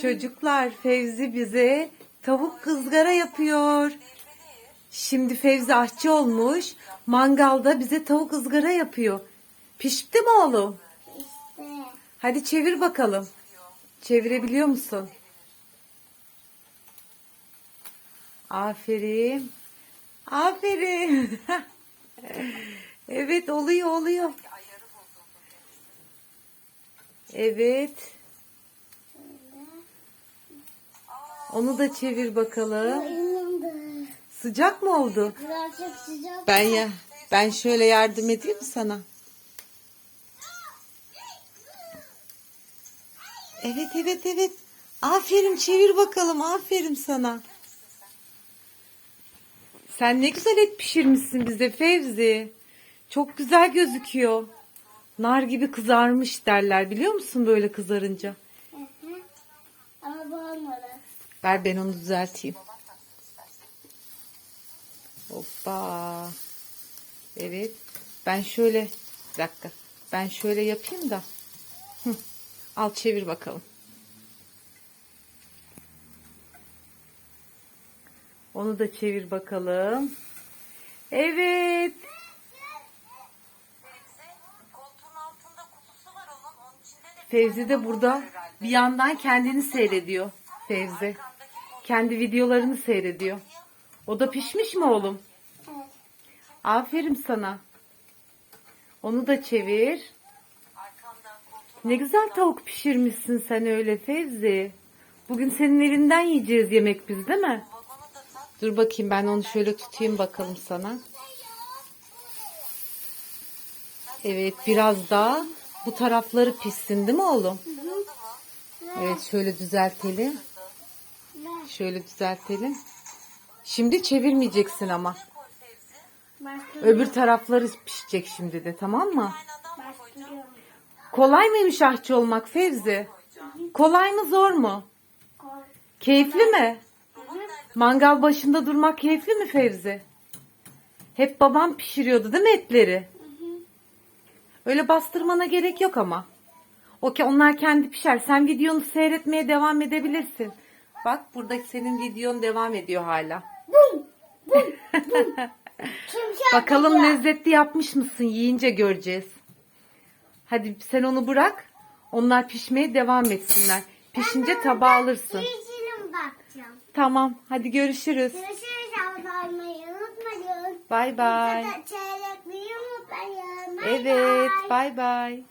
Çocuklar Fevzi bize tavuk kızgara yapıyor. Şimdi Fevzi aşçı olmuş. Mangalda bize tavuk ızgara yapıyor. Pişti mi oğlum? İşte. Hadi çevir bakalım. Çevirebiliyor musun? Aferin. Aferin. evet oluyor oluyor. Evet. Onu da çevir bakalım. Sıcak mı oldu? Birazcık sıcak. Ben ya ben şöyle yardım edeyim mi sana? Evet evet evet. Aferin çevir bakalım. Aferin sana. Sen ne güzel et pişirmişsin bize Fevzi. Çok güzel gözüküyor. Nar gibi kızarmış derler biliyor musun böyle kızarınca? Hı hı. Ama bu olmadı. Ver ben onu düzelteyim. Hoppa. Evet. Ben şöyle bir dakika. Ben şöyle yapayım da. Hı. Al çevir bakalım. Onu da çevir bakalım. Evet. Fevzi de burada bir yandan kendini seyrediyor. Fevzi. Kendi videolarını seyrediyor. O da pişmiş mi oğlum? Evet. Aferin sana. Onu da çevir. Ne güzel tavuk pişirmişsin sen öyle Fevzi. Bugün senin elinden yiyeceğiz yemek biz değil mi? Dur bakayım ben onu şöyle tutayım bakalım sana. Evet biraz daha bu tarafları pişsin değil mi oğlum? Evet şöyle düzeltelim. Şöyle düzeltelim. Şimdi çevirmeyeceksin ama. Öbür tarafları pişecek şimdi de tamam mı? Kolay mıymış aşçı olmak Fevzi? Kolay mı zor mu? Keyifli mi? Mangal başında durmak keyifli mi Fevzi? Hep babam pişiriyordu değil mi etleri? Öyle bastırmana gerek yok ama. O ki onlar kendi pişer. Sen videonu seyretmeye devam edebilirsin. Bak burada senin videon devam ediyor hala. Bakalım lezzetli yapmış mısın? Yiyince göreceğiz. Hadi sen onu bırak. Onlar pişmeye devam etsinler. Pişince tabağa alırsın. Bakacağım. Tamam. Hadi görüşürüz. Görüşürüz unutmayın. Bay bay. Çeyrek unutmayın. Bay Evet. Bay bay.